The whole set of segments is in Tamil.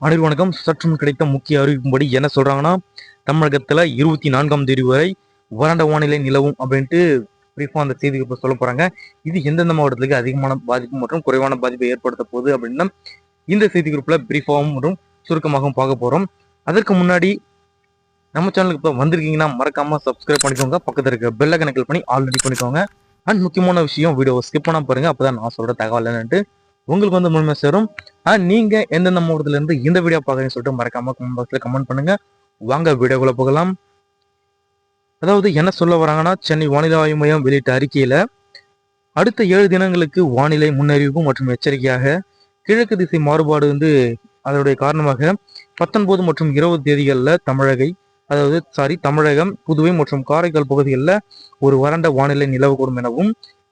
அனைவரும் வணக்கம். சற்று முன் கிடைத்த முக்கிய அறிவிப்பும்படி என்ன சொல்றாங்கன்னா தமிழகத்துல இருபத்தி நான்காம் தேதி வரை வறண்ட வானிலை நிலவும் அப்படின்ட்டு பிரீஃபா அந்த செய்தி இப்போ சொல்ல போறாங்க. இது எந்தெந்த மாவட்டத்துக்கு அதிகமான பாதிப்பு மற்றும் குறைவான பாதிப்பை ஏற்படுத்த போகுது அப்படின்னா இந்த செய்தி குரூப்ல பிரீஃபாவும் மற்றும் சுருக்கமாகவும் பார்க்க போறோம். அதற்கு முன்னாடி நம்ம சேனலுக்கு இப்போ வந்திருக்கீங்கன்னா மறக்காம சப்ஸ்கிரைப் பண்ணிக்கோங்க. பக்கத்துல இருக்க பெல்ல கணக்கில் பண்ணி ஆல்ரெடி பண்ணிக்கோங்க. அண்ட் முக்கியமான விஷயம் வீடியோ ஸ்கிப் பண்ணாம பாருங்க. அப்பதான் நான் சொல்ற தகவல் என்னன்ட்டு உங்களுக்கு வந்து முழுமை சேரும். ஆஹ் நீங்க எந்தெந்த மாவட்டத்துல இருந்து இந்த வீடியோ பாக்குறீங்கன்னு சொல்லிட்டு மறக்காம கமெண்ட் பாக்ஸ்ல கமெண்ட் பண்ணுங்க. வாங்க வீடியோக்குள்ள போகலாம். அதாவது என்ன சொல்ல வராங்கன்னா சென்னை வானிலை ஆய்வு மையம் வெளியிட்ட அறிக்கையில அடுத்த ஏழு தினங்களுக்கு வானிலை முன்னறிவிப்பு மற்றும் எச்சரிக்கையாக கிழக்கு திசை மாறுபாடு வந்து அதனுடைய காரணமாக பத்தொன்பது மற்றும் இருபது தேதிகளில் தமிழகை அதாவது சாரி தமிழகம் புதுவை மற்றும் காரைக்கால் பகுதிகளில் ஒரு வறண்ட வானிலை நிலவக்கூடும் எனவும்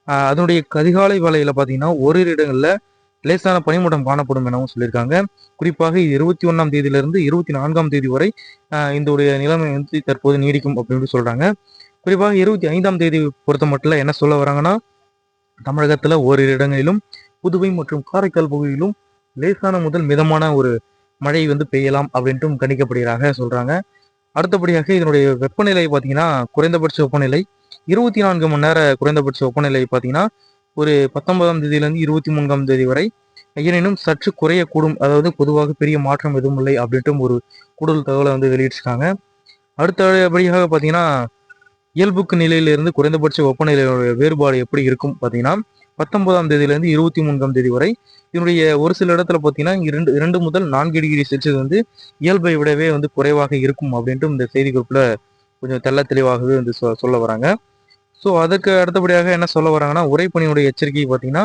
அதனுடைய கதிகாலை வேலையில் பார்த்தீங்கன்னா ஓரிரு இடங்களில் லேசான பனிமூட்டம் காணப்படும் எனவும் சொல்லியிருக்காங்க. குறிப்பாக இருபத்தி ஒன்றாம் தேதியிலிருந்து இருபத்தி நான்காம் தேதி வரை ஆஹ் இந்த நிலைமை வந்து தற்போது நீடிக்கும் அப்படின்னு சொல்றாங்க. குறிப்பாக இருபத்தி ஐந்தாம் தேதி பொறுத்த மட்டும் என்ன சொல்ல வராங்கன்னா தமிழகத்துல ஓரிரு இடங்களிலும் புதுவை மற்றும் காரைக்கால் பகுதியிலும் லேசான முதல் மிதமான ஒரு மழை வந்து பெய்யலாம் அப்படின்ட்டும் கணிக்கப்படுகிறாங்க சொல்றாங்க. அடுத்தபடியாக இதனுடைய வெப்பநிலை பார்த்தீங்கன்னா குறைந்தபட்ச வெப்பநிலை இருபத்தி நான்கு மணி நேர குறைந்தபட்ச வெப்பநிலை பார்த்தீங்கன்னா ஒரு பத்தொன்பதாம் தேதியிலிருந்து இருபத்தி மூன்றாம் தேதி வரை எனினும் சற்று குறையக்கூடும் அதாவது பொதுவாக பெரிய மாற்றம் எதுவும் இல்லை அப்படின்ட்டும் ஒரு கூடுதல் தகவலை வந்து வெளியிட்டிருக்காங்க. அடுத்தபடியாக பார்த்தீங்கன்னா இயல்புக்கு நிலையிலிருந்து குறைந்தபட்ச வெப்பநிலையோட வேறுபாடு எப்படி இருக்கும் பார்த்தீங்கன்னா பத்தொன்பதாம் தேதியிலிருந்து இருபத்தி மூன்றாம் தேதி வரை இதனுடைய ஒரு சில இடத்துல பார்த்தீங்கன்னா இரண்டு இரண்டு முதல் நான்கு டிகிரி செல்சியஸ் வந்து இயல்பை விடவே வந்து குறைவாக இருக்கும் அப்படின்ட்டு இந்த செய்தி குறிப்பில் கொஞ்சம் தெல்ல தெளிவாகவே வந்து சொ- சொல்ல வராங்க. ஸோ அதுக்கு அடுத்தபடியாக என்ன சொல்ல வராங்கன்னா உரைப்பணியுடைய எச்சரிக்கை பார்த்தீங்கன்னா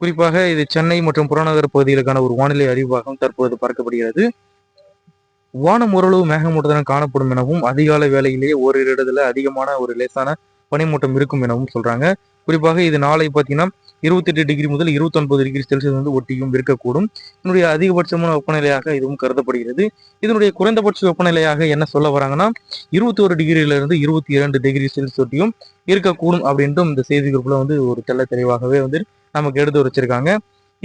குறிப்பாக இது சென்னை மற்றும் புறநகர் பகுதிகளுக்கான ஒரு வானிலை அறிவாகவும் தற்போது பார்க்கப்படுகிறது. வானம் ஓரளவு மேகமூட்டத்துடன் காணப்படும் எனவும் அதிகாலை வேளையிலேயே ஓரிரு இடத்துல அதிகமான ஒரு லேசான பனிமூட்டம் இருக்கும் எனவும் சொல்றாங்க. குறிப்பாக இது நாளை பார்த்தீங்கன்னா இருபத்தெட்டு டிகிரி முதல் இருபத்தொன்பது டிகிரி செல்சியஸ் வந்து ஒட்டியும் இருக்கக்கூடும். இதனுடைய அதிகபட்சமான வெப்பநிலையாக இதுவும் கருதப்படுகிறது. இதனுடைய குறைந்தபட்ச வெப்பநிலையாக என்ன சொல்ல வராங்கன்னா இருபத்தி ஒரு டிகிரியிலிருந்து இருபத்தி இரண்டு டிகிரி செல்சியஸ் ஒட்டியும் இருக்கக்கூடும் அப்படின்ட்டும் இந்த செய்தி குறிப்பில் வந்து ஒரு தெள்ள தெளிவாகவே வந்து நமக்கு எடுத்து வச்சிருக்காங்க.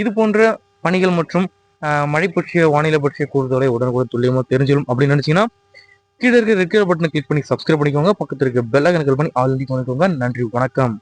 இது போன்ற பணிகள் மற்றும் மழை பற்றிய வானிலை பற்றிய கூடுதலை உடனுக்குடன் துல்லியமாக தெரிஞ்சிடும் அப்படின்னு நினைச்சீங்கன்னா கீழே இருக்கிற ரெக்கர் பட்டனை கிளிக் பண்ணி சப்ஸ்கிரைப் பண்ணிக்கோங்க. பக்கத்தில் இருக்க பெல் ஐக்கனை பண்ணி ஆல்ரெடி பண்ணிக்கோங்க நன்றி வணக்கம்.